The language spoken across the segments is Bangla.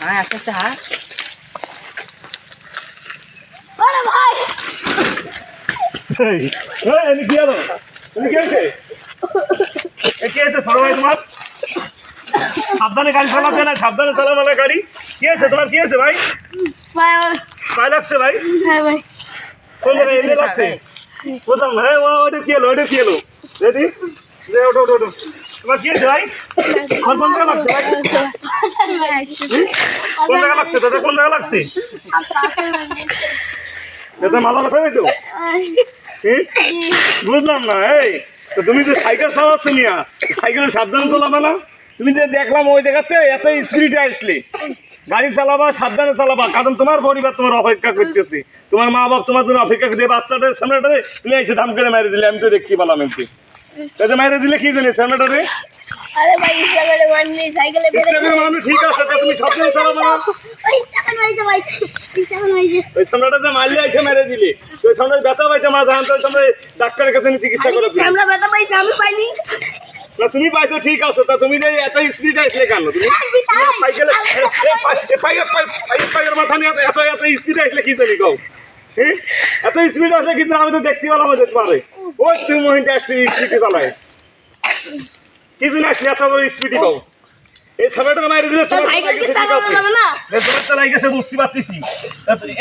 হ্যাঁ আস্তে আস্তে হাত। ওরে ভাই! এই, এই, এনে কি হলো? এনে কি হয়েছে? এ কি হয়েছে, ছোট তোমার? সাবধানে গাড়ি চালাতে না সাবধানে চালানো না গাড়ি। কি আছে তোমার? কি আছে ভাই? ভাই লাগছে ভাই? হ্যাঁ ভাই। কোন জায়গায় এনে লাগছে? হ্যাঁ ও ওটা কি ওটা কি হলো? রেডি? দে ওটো ওটো ওটো তোমার কি আছে ভাই? লাগছে ভাই। কোন জায়গা লাগছে? দাদা, কোন লাগছে? দাদা বুঝলাম না, এই তুমি যে সাইকেল নিয়া সাবধানে চালাবে না? তুমি যে দেখলাম ওই জায়গাতে এত স্পিডে আসলে। গাড়ি চালাবা, সাবধানে চালাবা, কারণ তোমার পরিবার তোমার অপেক্ষা করতেছে। তোমার মা বাপ তোমার জন্য অপেক্ষা করে বাচ্চাটার সামনেটারে তুমি এসে ধাম করে মেরে দিলে, আমি তো দেখতে পেলাম এমনি তাতে মেরে দিলে কি জানি সামনেটারে আরে ভাই ইচ্ছা করে মারনি সাইকেলে বেড়ে ইসলামের মানুষ ঠিক আছে তা তুমি সাবধানে চালাবা না ওই টাকা মাইছে ভাই টাকা মাইছে ওই সামনেটাতে মারলে আইসে মেরে দিলে ওই সামনে ব্যথা পাইছে মা জানতে সামনে ডাক্তারের কাছে নিয়ে চিকিৎসা করেছে আমরা ব্যথা পাইছি আমি পাইনি না তুমি পাইছো ঠিক আছে তা তুমি যে এত স্পিড আসলে কেন তুমি সাইকেলে পাইয়ের মাথা নিয়ে এত এত স্পিড আসলে কি জানি কও হ্যাঁ? এত স্পিড আসলে কিন্তু আমি তো দেখতে পেলাম যেতে পারে ওই তুমি মহিন্দা আসলে স্পিডে চালায়। কি জন্য আসলে এত বড় স্পিডে কও? এই দিলে তোমার না? গেছে বুঝতে পারতেছি।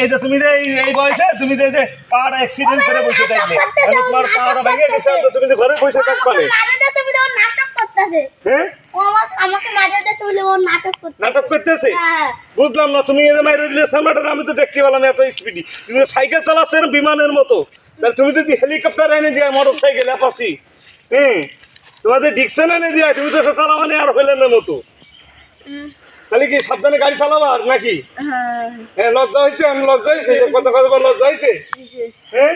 এই যে তুমি যে এই এই বয়সে তুমি যে যে পাহাড় অ্যাক্সিডেন্ট করে বসে থাকলে তাহলে তোমার ভেঙে গেছে তুমি যে ঘরে বসে থাকবে মাঝে দিতে বলে ও নাটক করতেছে। হ্যাঁ? আমাকে আমাকে মাঝে দিতে ও নাটক করতে নাটক করতেছে? হ্যাঁ। বুঝলাম না তুমি যে মাইরে দিলে সামনাটা আমি তো দেখতে পেলাম এত স্পিডি তুমি সাইকেল চালাচ্ছেন বিমানের মতো। তাহলে তুমি যদি হেলিকপ্টার এনে দিয়ে মোটর সাইকেল অ্যাপাসি হ্যাঁ তোমাদের ডিকশন এনে দিয়ে তুমি তো সে চালাবানি আর হইলেন মতো। তাহলে কি সাবধানে গাড়ি চালাবা আর নাকি? হ্যাঁ। হ্যাঁ লজ্জা হয়েছে আমি লজ্জা হয়েছে কথা কথা বলে লজ্জা হয়েছে হ্যাঁ?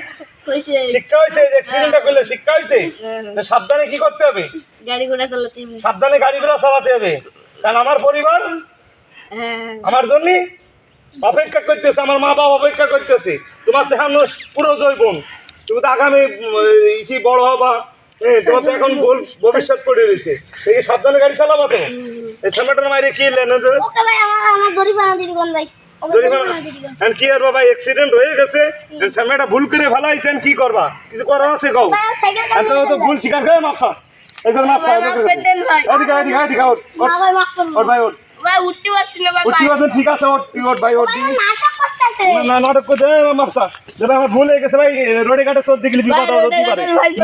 শিক্ষা হয়েছে যে অ্যাক্সিডেন্টটা করলে শিক্ষা হয়েছে সাবধানে কি করতে হবে? গাড়ি ঘোড়া চালাতে হবে। সাবধানে গাড়ি ঘোড়া চালাতে হবে। কারণ আমার পরিবার হ্যাঁ আমার জন্য অপেক্ষা করতেছে আমার মা বাবা অপেক্ষা করতেছে। তোমার তো এখন পুরো জৈবন তুমি তো আগামী ইসি বড় হবা। হ্যাঁ তোমার তো এখন ভবিষ্যৎ পড়ে রয়েছে। সেই সাবধানে গাড়ি চালাবা তো। এই সামনেটার মাইরে কি লেন কি আর বাবা অ্যাক্সিডেন্ট হয়ে গেছে। সামনেটা ভুল করে কি করবা? কিছু আছে কও? তো ভুল স্বীকার করে মাপসা। এই ধর মাপসা ভাই। এদিকে এদিকে এদিকে ওঠ। ভাই উঠতে পারছি না ভাই ওঠ কি ঠিক আছে ওঠ তুই ওঠ ভাই ওঠ না নাটক করতে মাপসা দেবে আমার ভুল হয়ে গেছে ভাই রোডে ঘাটে চোর দেখলে বিপদ ভাই, হতে পারে।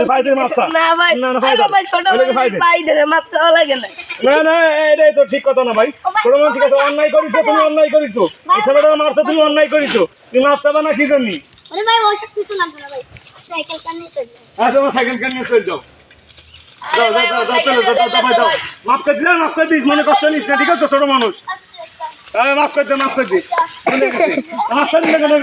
ভাই, তুমি মাপসা না ভাই না না ভাই ভাই ছোট ভাই দে। ভাই ধরে মাপ লাগে না। না না এটাই তো ঠিক কথা না ভাই। ছোট ঠিক আছে অন্যায় করিছো তুমি অন্যায় করিছো এই ছেলেটা মারছো তুমি অন্যায় করিছো তুমি মাপসাবা না কি জন্য? আরে ভাই ওসব কিছু লাগবে না ভাই। সাইকেল কানে চলে তোমার সাইকেল কেন নিয়ে চলে যাও। যাও যাও যাও যাও চলো যাও যাও যাও। মাফ করে দিলে মাফ করে দিস মনে কষ্ট নিস না ঠিক আছে ছোট মানুষ। মাফ করে দে মাফ করে দিস মাফ করে দিলে কেন